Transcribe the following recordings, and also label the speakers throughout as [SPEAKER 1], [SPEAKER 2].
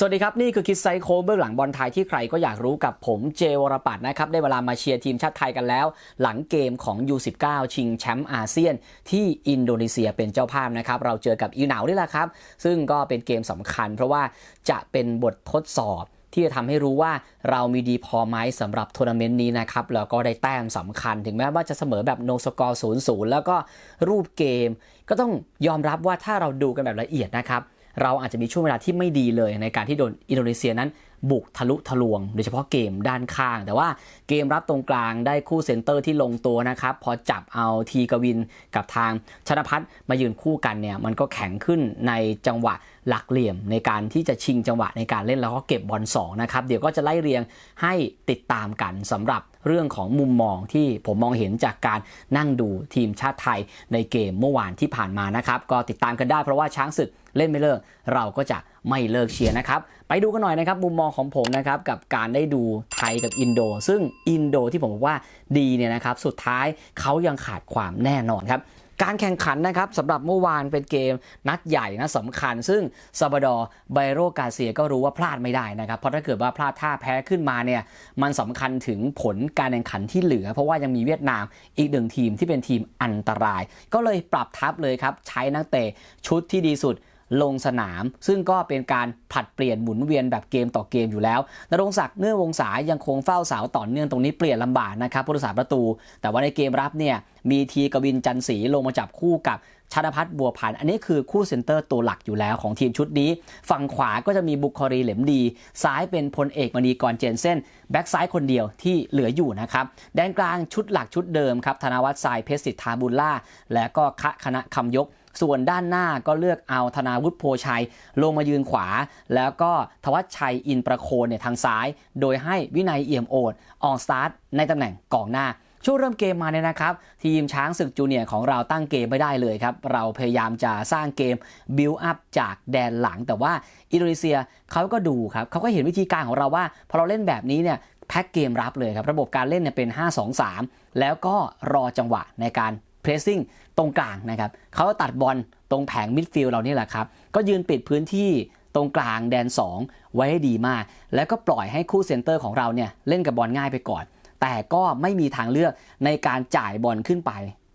[SPEAKER 1] สวัสดีครับ นี่คือคิดไซโคเบื้องหลังบอลไทยที่ใครก็อยากรู้กับผมเจวรปัตน์นะครับ ได้เวลามาเชียร์ทีมชาติไทยกันแล้ว หลังเกมของ U19 ชิงแชมป์อาเซียน ที่อินโดนีเซียเป็นเจ้าภาพนะครับ เราเจอกับอีหนาวนี่แหละครับ ซึ่งก็เป็นเกมสำคัญ เพราะว่าจะเป็นบททดสอบที่จะทำให้รู้ว่าเรามีดีพอไหมสำหรับทัวร์นาเมนต์นี้นะครับ แล้วก็ได้แต้มสำคัญ ถึงแม้ว่าจะเสมอแบบโนสกอร์ศูนย์ศูนย์แล้วก็รูปเกม ก็ต้องยอมรับว่าถ้าเราดูกันแบบละเอียดนะครับ เราอาจจะมีช่วงเวลาที่ไม่ดีเลย ในการที่โดนอินโดนีเซียนั้นบุกทะลุทะลวง โดยเฉพาะเกมด้านข้าง แต่ว่าเกมรับตรงกลางได้คู่เซนเตอร์ที่ลงตัวนะครับ พอจับเอาทีกวินกับทางชนพัฒน์มายืนคู่กันเนี่ยมันก็แข็งขึ้นในจังหวะหลักเหลี่ยมในการที่จะชิงจังหวะในการเล่นแล้วก็เก็บบอลสองนะครับเดี๋ยวก็จะไล่เรียงให้ติดตามกันสำหรับ เรื่องของมุมมองที่ผมมองเห็นจากการนั่งดูทีมชาติไทยในเกมเมื่อวานที่ผ่านมานะครับก็ติดตามกันได้เพราะว่าช้างศึกเล่นไม่เลิก เราก็จะไม่เลิกเชียร์นะครับ ไปดูกันหน่อยนะครับ มุมมองของผมนะครับกับการได้ดูไทยกับอินโด ซึ่งอินโดที่ผมบอกว่าดีเนี่ยนะครับสุดท้ายเขายังขาดความแน่นอนครับ การแข่งขันนะครับสำหรับเมื่อวานเป็นเกมนัดใหญ่นะสำคัญ ซึ่งซาบดอไบโรกาเซียก็รู้ว่าพลาดไม่ได้นะครับเพราะถ้าเกิดว่าพลาดท่าแพ้ขึ้นมาเนี่ยมันสำคัญถึงผลการแข่งขันที่เหลือ เพราะว่ายังมีเวียดนามอีกหนึ่งทีมที่เป็นทีมอันตราย ก็เลยปรับทัพเลยครับใช้นักเตะชุดที่ดีสุด ลงสนาม ซึ่งก็เป็นการผลัดเปลี่ยนหมุนเวียนแบบเกมต่อเกมอยู่แล้วนรงศักดิ์เนื่องวงศายังคงเฝ้าเสาต่อเนื่องตรงนี้เปลี่ยนลำบากนะครับผู้รักษาประตู แต่ว่าในเกมรับเนี่ยมีทีกวินจันศรีลงมาจับคู่กับชาดพัฒน์บัวพันธ์อันนี้คือคู่เซนเตอร์ตัวหลักอยู่แล้วของทีมชุดนี้ ฝั่งขวาก็จะมีบุคครีเหลมดี ซ้ายเป็นพลเอกมณีกรเจนเซนแบ็กซ้ายคนเดียวที่เหลืออยู่นะครับแดนกลางชุดหลักชุดเดิมครับธนวัฒน์ทรายเพชรสิทธาบุญล่า และก็คะคณะคำยก ส่วนด้านหน้าก็เลือกเอาธนาวุฒิโพชัย ลงมายืนขวา แล้วก็ทวัชชัยอินประโคนเนี่ยทางซ้าย โดยให้วินัยเอี่ยมโอดออกสตาร์ทในตำแหน่งกองหน้าช่วงเริ่มเกมมาเนี่ยนะครับ ทีมช้างศึกจูเนียร์ของเราตั้งเกมไม่ได้เลยครับ เราพยายามจะสร้างเกมบิลอัพจากแดนหลัง แต่ว่าอินโดนีเซียเขาก็ดูครับเขาก็เห็นวิธีการของเราว่า พอเราเล่นแบบนี้เนี่ยแพ็กเกมรับเลยครับ ระบบการเล่นเนี่ยเป็น 5-2-3 แล้วก็รอจังหวะในการ r e s s i n g ตรงกลางนะครับเขาตัดบอลตรงแผงมิดฟิลด์เรานี่แหละครับ ก็ยืนปิดพื้นที่ตรงกลางแดน 2 ไว้ให้ดีมาก แล้วก็ปล่อยให้คู่เซนเตอร์ของเราเนี่ยเล่นกับบอลง่ายไปก่อน แต่ก็ไม่มีทางเลือกในการจ่ายบอลขึ้นไป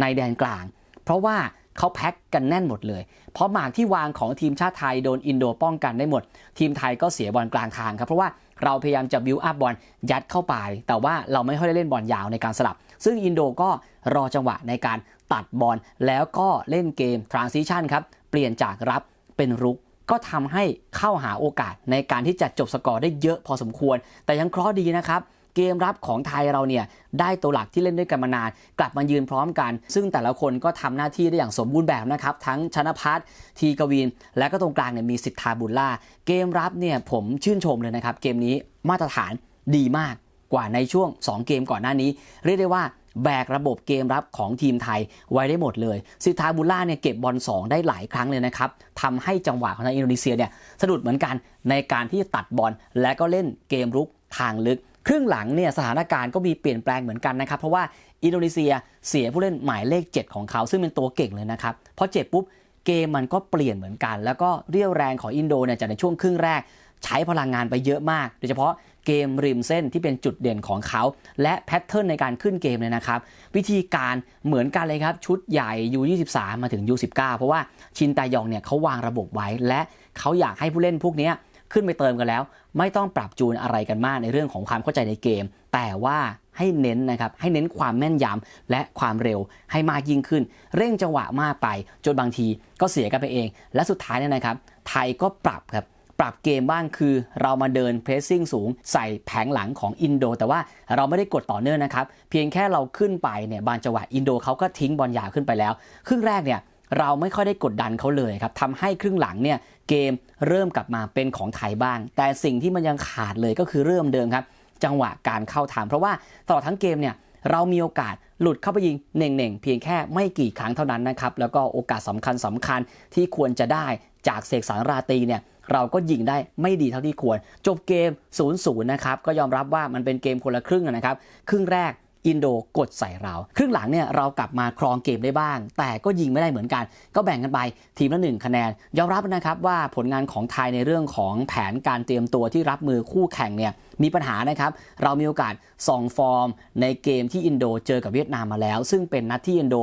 [SPEAKER 1] ในแดนกลาง เพราะว่าเขาแพ็กกันแน่นหมดเลย เพราะหมากที่วางของทีมชาติไทยโดนอินโดป้องกันได้หมด ทีมไทยก็เสียบอลกลางทางครับ เพราะว่าเราพยายามจะบิวอัพบอลยัดเข้าไป แต่ว่าเราไม่ค่อยได้เล่นบอลยาวในการสลับ ซึ่งอินโดก็รอจังหวะในการ ตัดบอลแล้วก็เล่นเกม transition ครับเปลี่ยนจากรับเป็นรุกก็ทำให้เข้าหาโอกาสในการที่จะจบสกอร์ได้เยอะพอสมควร แต่ยังเคราะห์ดีนะครับ เกมรับของไทยเราเนี่ยได้ตัวหลักที่เล่นด้วยกันมานาน กลับมายืนพร้อมกัน ซึ่งแต่ละคนก็ทำหน้าที่ได้อย่างสมบูรณ์แบบนะครับ ทั้งชนะพัฒน์ทีกวิน และก็ตรงกลางเนี่ยมีสิทธาบุญล่า เกมรับเนี่ยผมชื่นชมเลยนะครับ เกมนี้มาตรฐานดีมากกว่าในช่วง 2 เกมก่อนหน้านี้ เรียกได้ว่า แบกระบบเกมรับของทีมไทยไว้ได้หมดเลย สิทธาบุล่าเนี่ยเก็บบอล2 ได้หลายครั้งเลยนะครับทำให้จังหวะของทางอินโดนีเซียเนี่ยสะดุดเหมือนกันในการที่จะตัดบอลและก็เล่นเกมรุกทางลึก ครึ่งหลังเนี่ยสถานการณ์ก็มีเปลี่ยนแปลงเหมือนกันนะครับ เพราะว่าอินโดนีเซียเสียผู้เล่นหมายเลข 7 ของเขา ซึ่งเป็นตัวเก่งเลยนะครับพอเจ็บปุ๊บเกมมันก็เปลี่ยนเหมือนกัน แล้วก็เรี่ยวแรงของอินโดเนี่ยจากในช่วงครึ่งแรก ใช้พลังงานไปเยอะมาก โดยเฉพาะ เกมริมเส้นที่เป็นจุดเด่นของเขา และแพทเทิร์นในการขึ้นเกมเลยนะครับ วิธีการเหมือนกันเลยครับ ชุดใหญ่ U23 มาถึง U19 เพราะว่าชินตายองเนี่ยเขาวางระบบไว้ และเขาอยากให้ผู้เล่นพวกนี้ขึ้นไปเติมกันแล้ว ไม่ต้องปรับจูนอะไรกันมากในเรื่องของความเข้าใจในเกม แต่ว่าให้เน้นนะครับ ให้เน้นความแม่นยำและความเร็วให้มากยิ่งขึ้น เร่งจังหวะมากไป จนบางทีก็เสียกันไปเอง และสุดท้ายเนี่ยนะครับ ไทยก็ปรับครับ ปรับเกมบ้างคือเรามาเดินเพรสซิ่งสูงใส่แผงหลังของอินโด แต่ว่าเราไม่ได้กดต่อเนื่องนะครับ เพียงแค่เราขึ้นไปเนี่ยบางจังหวะอินโดเขาก็ทิ้งบอลยาวขึ้นไปแล้ว ครึ่งแรกเนี่ยเราไม่ค่อยได้กดดันเขาเลยครับทำให้ครึ่งหลังเนี่ยเกมเริ่มกลับมาเป็นของไทยบ้าง แต่สิ่งที่มันยังขาดเลยก็คือเริ่มเดิมครับ จังหวะการเข้าทางเพราะว่าตลอดทั้งเกมเนี่ยเรามีโอกาสหลุดเข้าไปยิงเน่งๆ เพียงแค่ไม่กี่ครั้งเท่านั้นนะครับ แล้วก็โอกาสสำคัญสำคัญที่ควรจะได้จากเสกสรรราตีเนี่ย เราก็ยิงได้ไม่ดีเท่าที่ควร จบเกม 0-0 นะครับ ก็ยอมรับว่ามันเป็นเกมคนละครึ่งนะครับ ครึ่งแรกอินโดกดใส่เรา ครึ่งหลังเนี่ยเรากลับมาครองเกมได้บ้าง แต่ก็ยิงไม่ได้เหมือนกัน ก็แบ่งกันไปทีมละหนึ่งคะแนน ยอมรับนะครับว่าผลงานของไทยในเรื่องของแผนการเตรียมตัวที่รับมือคู่แข่งเนี่ยมีปัญหานะครับ เรามีโอกาสส่องฟอร์มในเกมที่อินโดเจอกับเวียดนามมาแล้ว ซึ่งเป็นนัดที่อินโด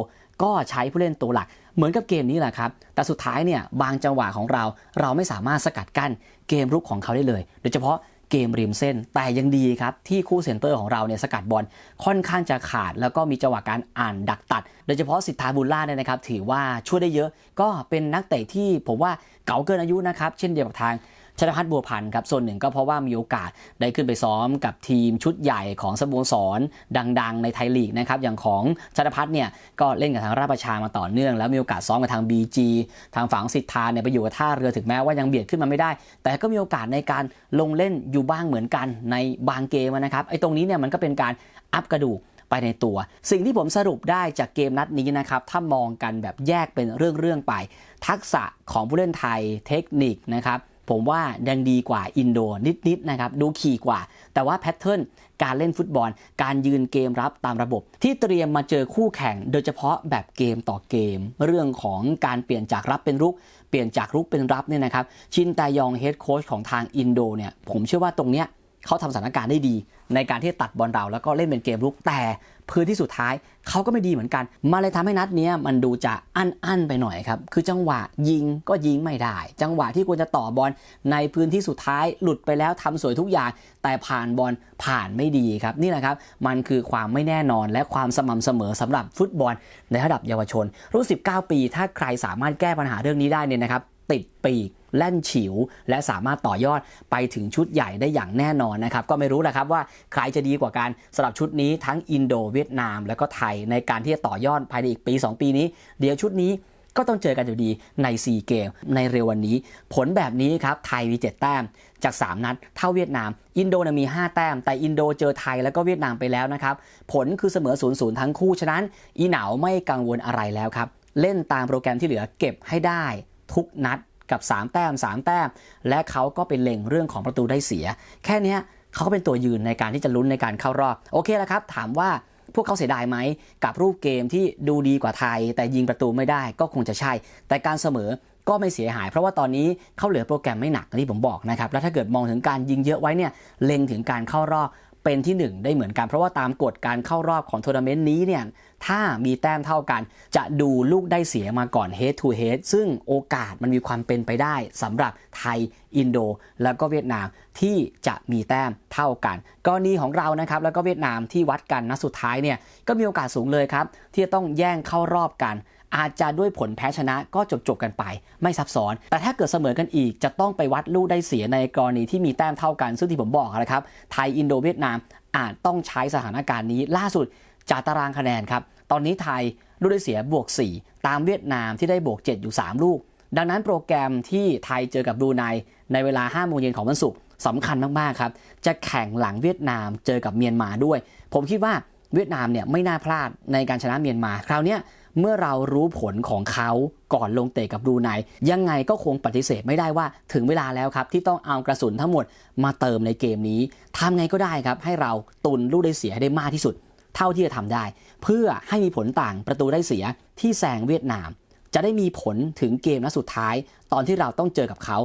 [SPEAKER 1] ก็ใช้ผู้เล่นตัวหลัก เหมือนกับเกมนี้แหละครับ แต่สุดท้ายเนี่ยบางจังหวะของเราเราไม่สามารถสกัดกั้นเกมรุกของเขาได้เลย โดยเฉพาะเกมริมเส้น แต่ยังดีครับที่คู่เซนเตอร์ของเราเนี่ยสกัดบอลค่อนข้างจะขาด แล้วก็มีจังหวะการอ่านดักตัด โดยเฉพาะสิทธาบุลล่าเนี่ยนะครับถือว่าช่วยได้เยอะ ก็เป็นนักเตะที่ผมว่าเก่าเกินอายุนะครับ เช่นเดียวกับทาง ชนพัฒน์บัวพันธ์ครับส่วนหนึ่งก็เพราะว่ามีโอกาสได้ขึ้นไปซ้อมกับทีมชุดใหญ่ของสโมสรดัง ๆ ในไทยลีกนะครับอย่างของชนพัฒน์เนี่ยก็เล่นกับทางราชประชามาต่อเนื่อง แล้วมีโอกาสซ้อมกับทาง BG ทางฝั่งสิทธาเนี่ยไปอยู่กับท่าเรือถึงแม้ว่ายังเบียดขึ้นมาไม่ได้ แต่ก็มีโอกาสในการลงเล่นอยู่บ้างเหมือนกันในบางเกมนะครับไอ้ตรงนี้เนี่ยมันก็เป็นการอัพกระดูกไปในตัว สิ่งที่ผมสรุปได้จากเกมนัดนี้นะครับ ถ้ามองกันแบบแยกเป็นเรื่อง ๆ ไป ทักษะของผู้เล่นไทยเทคนิคนะครับ ผมว่ายังดีกว่าอินโดนิดๆนะครับดูขี่กว่า แต่ว่าแพทเทิร์นการเล่นฟุตบอล การยืนเกมรับตามระบบ ที่เตรียมมาเจอคู่แข่ง โดยเฉพาะแบบเกมต่อเกม เรื่องของการเปลี่ยนจากรับเป็นรุก เปลี่ยนจากรุกเป็นรับเนี่ยนะครับชินตายองเฮดโค้ชของทางอินโดเนี่ยผมเชื่อว่าตรงเนี้ย เขาทำสถานการณ์ได้ดี ในการที่ตัดบอลเราแล้วก็เล่นเป็นเกมรุกแต่พื้นที่สุดท้ายเขาก็ไม่ดีเหมือนกันมาเลยทำให้นัดนี้มันดูจะอั้นอั้นๆไปหน่อยครับคือจังหวะยิงก็ยิงไม่ได้ จังหวะที่ควรจะต่อบอลในพื้นที่สุดท้ายหลุดไปแล้วทำสวยทุกอย่าง แต่ผ่านบอลผ่านไม่ดีครับนี่แหละครับมันคือความไม่แน่นอนและความสม่ำเสมอสำหรับฟุตบอลในระดับเยาวชน รุ่น 19 ปี ถ้าใครสามารถแก้ปัญหาเรื่องนี้ได้เนี่ยนะครับ ติดปีกแล่นฉิว และสามารถต่อยอดไปถึงชุดใหญ่ได้อย่างแน่นอนนะครับ ก็ไม่รู้แหละครับว่าใครจะดีกว่ากันสำหรับชุดนี้ทั้งอินโดเวียดนาม แล้วก็ไทยในการที่จะต่อยอดภายในอีกปี 2 ปีนี้ เดี๋ยวชุดนี้ก็ต้องเจอกันอยู่ดีใน 4 เกม ในเร็ววันนี้ ผลแบบนี้ครับ ไทยมี 7 แต้มจาก 3 นัด เท่าเวียดนาม อินโดนะมี 5 แต้ม แต่อินโดเจอไทยแล้วก็เวียดนามไปแล้วนะครับ ผลคือเสมอ0ูนย์ทั้งคู่ ฉะนั้น อีเหนาวไม่กังวลอะไรแล้วครับ เล่นตามโปรแกรมที่เหลือเก็บให้ได้ ทุกนัดกับ 3 แต้ม 3 แต้ม และเขาก็เป็นเล็งเรื่องของประตูได้เสีย แค่นี้เขาก็เป็นตัวยืนในการที่จะลุ้นในการเข้ารอบ โอเคแล้วครับ ถามว่าพวกเขาเสียดายไหมกับรูปเกมที่ดูดีกว่าไทย แต่ยิงประตูไม่ได้ก็คงจะใช่ แต่การเสมอก็ไม่เสียหาย เพราะว่าตอนนี้เขาเหลือโปรแกรมไม่หนักที่ผมบอกนะครับ แล้วถ้าเกิดมองถึงการยิงเยอะไว้เนี่ยเล็งถึงการเข้ารอบ เป็นที่หนึ่งได้เหมือนกัน เพราะว่าตามกฎการเข้ารอบของทัวร์นาเมนต์นี้เนี่ยถ้ามีแต้มเท่ากัน จะดูลูกได้เสียมาก่อน head to head ซึ่งโอกาสมันมีความเป็นไปได้สำหรับไทย อินโด แล้วก็เวียดนามที่จะมีแต้มเท่ากันกรณีของเรานะครับแล้วก็เวียดนามที่วัดกันนัดสุดท้ายเนี่ยก็มีโอกาสสูงเลยครับที่จะต้องแย่งเข้ารอบกัน อาจจะด้วยผลแพ้ชนะก็จบจบๆกันไป ไม่ซับซ้อน แต่ถ้าเกิดเสมอกันอีกจะต้องไปวัดลูกได้เสียในกรณีที่มีแต้มเท่ากัน ซึ่งที่ผมบอกนะครับไทยอินโดเวียดนามอาจต้องใช้สถานการณ์นี้ ล่าสุดจากตารางคะแนนครับตอนนี้ไทยลูกได้เสียบวก 4 ตามเวียดนามที่ได้บวก 7 อยู่ 3 ลูก ดังนั้นโปรแกรมที่ไทยเจอกับบรูไนในเวลา5โมงเย็นของวันศุกร์สำคัญมากๆครับจะแข่งหลังเวียดนามเจอกับเมียนมาด้วย ผมคิดว่าเวียดนามเนี่ยไม่น่าพลาดในการชนะเมียนมา คราวเนี้ย เมื่อเรารู้ผลของเขาก่อนลงเตะกับบรูไนยังไงก็คงปฏิเสธไม่ได้ว่าถึงเวลาแล้วครับ ที่ต้องเอากระสุนทั้งหมดมาเติมในเกมนี้ทำไงก็ได้ครับ ให้เราตุนลูกได้เสียให้ได้มากที่สุด เท่าที่จะทำได้ เพื่อให้มีผลต่างประตูได้เสียที่แซงเวียดนาม จะได้มีผลถึงเกมนัดสุดท้าย ตอนที่เราต้องเจอกับเขา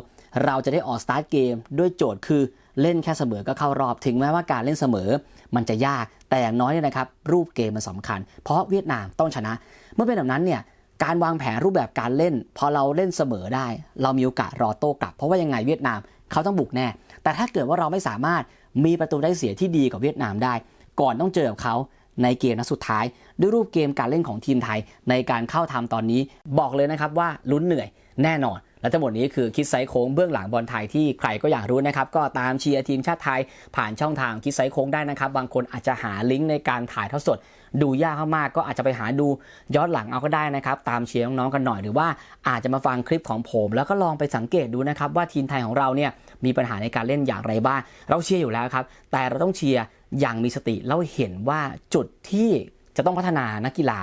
[SPEAKER 1] เราจะได้ออกสตาร์ทเกมด้วยโจทย์คือ เล่นแค่เสมอก็เข้ารอบถึงแม้ว่าการเล่นเสมอ มันจะยากแต่อย่างน้อยเนี่ยนะครับ รูปเกมมันสำคัญ เพราะเวียดนามต้องชนะ เมื่อเป็นแบบนั้นเนี่ยการวางแผนรูปแบบการเล่น พอเราเล่นเสมอได้ เรามีโอกาสรอโต้กลับ เพราะว่ายังไงเวียดนามเขาต้องบุกแน่ แต่ถ้าเกิดว่าเราไม่สามารถมีประตูได้เสียที่ดีกว่าเวียดนามได้ ก่อนต้องเจอกับเขาในเกมนัดสุดท้าย ด้วยรูปเกมการเล่นของทีมไทยในการเข้าทำตอนนี้ บอกเลยนะครับว่าลุ้นเหนื่อยแน่นอน และทั้งหมดนี้คือคิดไซส์โค้งเบื้องหลังบอลไทยที่ใครก็อยากรู้นะครับ ก็ตามเชียร์ทีมชาติไทย ผ่านช่องทางคิดไซส์โค้งได้นะครับ บางคนอาจจะหาลิงก์ในการถ่ายทอดสด ดูยากมากๆก็อาจจะไปหาดูย้อนหลังเอาก็ได้นะครับ ตามเชียร์น้องๆกันหน่อยหรือว่าอาจจะมาฟังคลิปของผม แล้วก็ลองไปสังเกตดูนะครับว่าทีมไทยของเราเนี่ยมีปัญหาในการเล่นอย่างไรบ้างเราเชียร์อยู่แล้วครับแต่เราต้องเชียร์อย่างมีสติแล้วเห็นว่าจุดที่จะต้องพัฒนานักกีฬา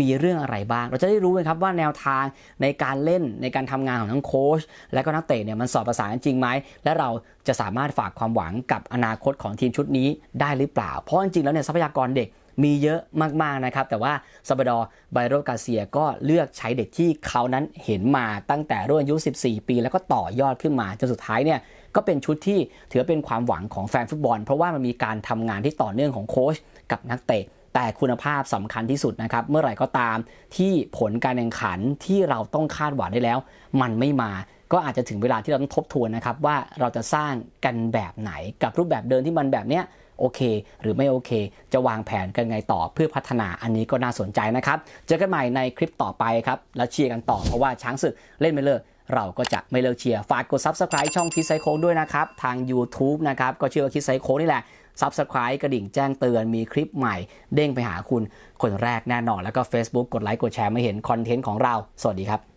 [SPEAKER 1] มีเรื่องอะไรบ้าง เราจะได้รู้เลยครับว่าแนวทางในการเล่นในการทำงานของทั้งโค้ชและก็นักเตะเนี่ยมันสอบประสานจริงไหม และเราจะสามารถฝากความหวังกับอนาคตของทีมชุดนี้ได้หรือเปล่า เพราะจริงๆแล้วเนี่ยทรัพยากรเด็กมีเยอะมากๆนะครับ แต่ว่าซาบดอร์ไบโรกาเซียก็เลือกใช้เด็กที่เขานั้นเห็นมาตั้งแต่รุ่นอายุ 14 ปี แล้วก็ต่อยอดขึ้นมาจนสุดท้ายเนี่ยก็เป็นชุดที่ถือเป็นความหวังของแฟนฟุตบอล เพราะว่ามันมีการทำงานที่ต่อเนื่องของโค้ชกับนักเตะ แต่คุณภาพสำคัญที่สุดนะครับ เมื่อไหร่ก็ตามที่ผลการแข่งขันที่เราต้องคาดหวังได้แล้ว มันไม่มาก็อาจจะถึงเวลาที่เราต้องทบทวนนะครับ ว่าเราจะสร้างกันแบบไหนกับรูปแบบเดินที่มันแบบเนี้ยโอเค หรือไม่โอเค จะวางแผนกันไงต่อเพื่อพัฒนาอันนี้ก็น่าสนใจนะครับ เจอกันใหม่ในคลิปต่อไปครับ แล้วเชียร์กันต่อเพราะว่าช้างศึกเล่นไม่เลิกเราก็จะไม่เลิกเชียร์ ฝากกด Subscribe ช่องคิดไซโคด้วยนะครับ ทาง YouTube นะครับ ก็เชื่อว่าคิดไซโคนี่แหละ Subscribe กระดิ่งแจ้งเตือนมีคลิปใหม่ เด้งไปหาคุณคนแรกแน่นอน แล้วก็ Facebook กดไลค์กดแชร์มาเห็นคอนเทนต์ของเรา สวัสดีครับ